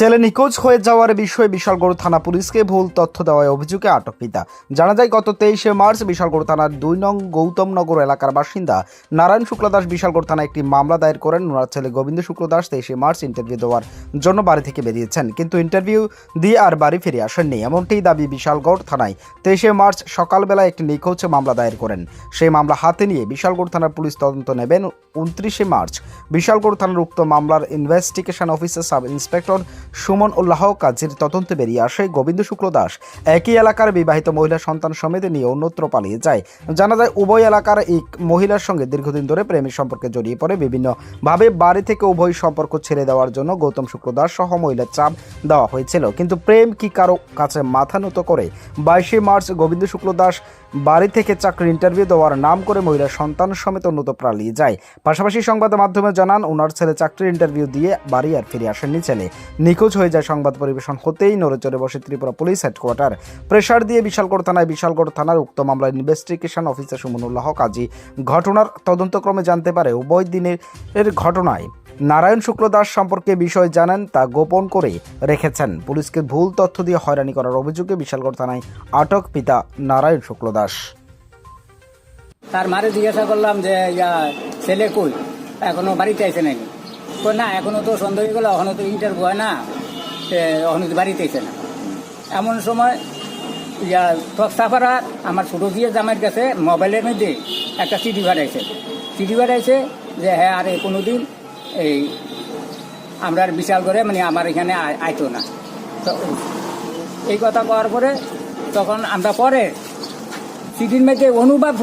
ছেলে নিখোঁজ হয়ে যাওয়ার বিষয়ে বিশালগড় থানা পুলিশকে ভুল তথ্য দেওয়ায় অভিযোগে আটক পিতা। জানা যায়, গত তেইশে মার্চ বিশালগড় থানার দুই নং গৌতমনগর এলাকার বাসিন্দা নারায়ণ শুক্লদাস বিশালগড় থানায় একটি মামলা দায়ের করেন। ওনার ছেলে গোবিন্দ শুক্লদাস তেইশে মার্চ ইন্টারভিউ দেওয়ার জন্য বাড়ি থেকে বেরিয়েছেন, কিন্তু ইন্টারভিউ দিয়ে আর বাড়ি ফিরে আসেননি। এমনটি দাবি বিশালগড় থানায় তেইশে মার্চ সকালবেলা একটি নিখোঁজ মামলা দায়ের করেন। সেই মামলা হাতে নিয়ে বিশালগড় থানার পুলিশ তদন্ত নেবেন উনত্রিশে মার্চ। বিশালগড় থানার উক্ত মামলার investigation officer sub inspector Suman Ullah কাজের তদন্তে বেরিয়ে আসে গোবিন্দ শুক্ল দাস। একই এলাকার বিবাহিত মহিলা সন্তান সমেত নিয়ে অন্যত্র পালিয়ে যায়। জানা যায়, উভয় এলাকার এক মহিলার সঙ্গে দীর্ঘদিন ধরে প্রেমের সম্পর্কে জড়িয়ে পড়ে। বিভিন্নভাবে বাড়ি থেকে উভয় সম্পর্ক ছেড়ে দেওয়ার জন্য গৌতম শুক্ল দাস সহ মহিলার চাপ দেওয়া হয়েছিল। কিন্তু প্রেম কি কারও কাছে মাথা নত করে? বাইশে মার্চ গোবিন্দ শুক্ল দাস বাড়ি থেকে চাকরির ইন্টারভিউ দেওয়ার নাম করে মহিলা সন্তান সমেত উন্নত পালিয়ে যায়। পাশাপাশি সংবাদ মাধ্যমে জানান, ওনার ছেলে চাকরির ইন্টারভিউ দিয়ে বাড়ি আর ফিরে আসেননি ছেলে। নিখোঁজ হয়ে যায় সংবাদ পরিবেশন হতেই নড়েচড়ে বসে ত্রিপুরা পুলিশ হেডকোয়ার্টার প্রেশার দিয়ে বিশালগড় থানায় বিশালগড় থানার উক্ত মামলার ইনভেস্টিগেশন অফিসার সুমনুল্লাহ কাজী ঘটনার তদন্তক্রমে জানতে পারে, উভয় দিনের ঘটনায় নারায়ণ শুক্ল দাস সম্পর্কে বিষয় জানেন, তা গোপন করে রেখেছেন। পুলিশকে ভুল তথ্য দিয়ে হয়রানি করার অভিযোগে বিশালগড় থানায় আটক পিতা নারায়ণ শুক্ল দাস। তার মারে জিজ্ঞাসা করলাম যে, ইয়া, ছেলে কই? এখনও বাড়িতে নাকি? কই, না, এখনও তো সন্দেহ গেল, এখনও তো ইন্টারভিউ হয় না। এখনও তো বাড়িতে আছে না। এমন সময়, ইয়া তক্সাপাড়া আমার ছোটো দিয়ে জামাইয়ের কাছে মোবাইলের মধ্যে একটা চিঠি পাঠাইছে। চিঠি পাঠাইছে যে হ্যাঁ আরে কোনো দিন এই আমরা আর বিশাল করে মানে আমার এখানে আই- আইতো না তো এই কথা কওয়ার পরে তখন আমরা পরে চিঠির মধ্যে অনুভব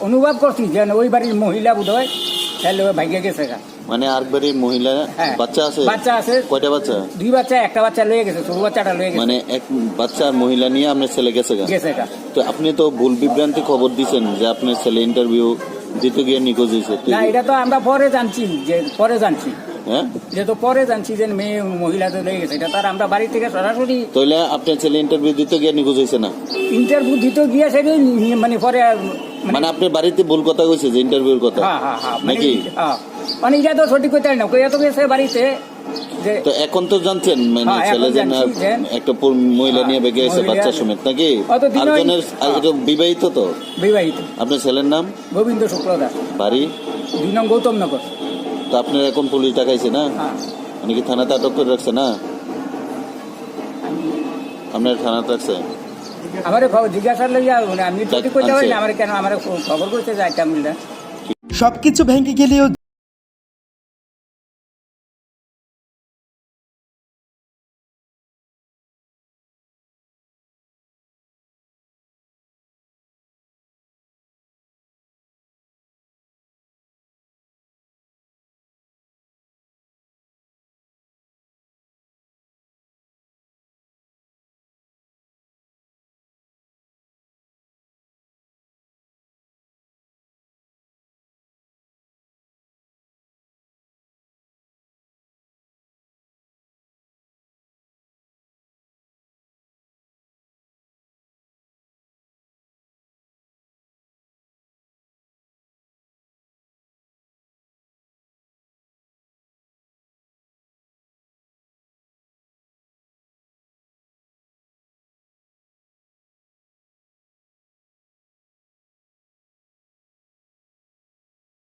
অনুভব করছি যে ওই বাড়ির মহিলা বোধ হয় তাহলে ওই ভাগ্যে গেছে গা। মানে আর বাড়ির মহিলা হ্যাঁ। বাচ্চা আছে বাচ্চা আছে কয়টা বাচ্চা দুই বাচ্চা একটা বাচ্চা লয়ে গেছে ছোট বাচ্চাটা লয়ে গেছে মানে এক বাচ্চা আর মহিলা নিয়ে আপনার ছেলে গেছে গা গেছে গা। তো আপনি তো ভুল বিভ্রান্তি খবর দিছেন যে আপনার ছেলে ইন্টারভিউ দিতে গিয়ে নিখোঁজ হয়েছে না এটা তো আমরা পরে জানছি যে পরে জানছি। হ্যাঁ? যে তো পরে জানছি যে মেয়ে মহিলা তো গেছে এটা তার আমরা বাড়ি থেকে সরাসরি তাহলে আপনার ছেলে ইন্টারভিউ দিতে গিয়ে নিখোঁজ হয়েছে না? ইন্টারভিউ দিতে গিয়ে সে মানে পরে মানে আপনি আপনার বাড়িতে ভুল কথা কইছে যে ইন্টারভিউর কথা? হ্যাঁ হ্যাঁ হ্যাঁ মানে নাকি? হ্যাঁ মানে এটা তো সঠিক কথা না কইয়া তো গেছে বাড়িতে। যে তো এখন তো জানছেন মানে হ্যাঁ, ছেলে যে একটা মহিলা নিয়ে বেগে মহিলা- বাচ্চা সমেত নাকি? আরেকজনের এটা বিবাহিত তো? বিবাহিত। আপনার ছেলের নাম? গোবিন্দ শুক্লদাস। বাড়ি? দুই গৌতম নগর। তো আপনার এখন পুলিশ ডাকাইছে না? হ্যাঁ। মানে কি থানাতে আটক করে রাখছে না? আপনার থানাতে রাখছে? আমার খবর জিজ্ঞাসা লইয়া আমি তা- কইতে পারি না। আমার কেন আমার খবর করতে যাইতাম না সবকিছু ভেঙে গেলেও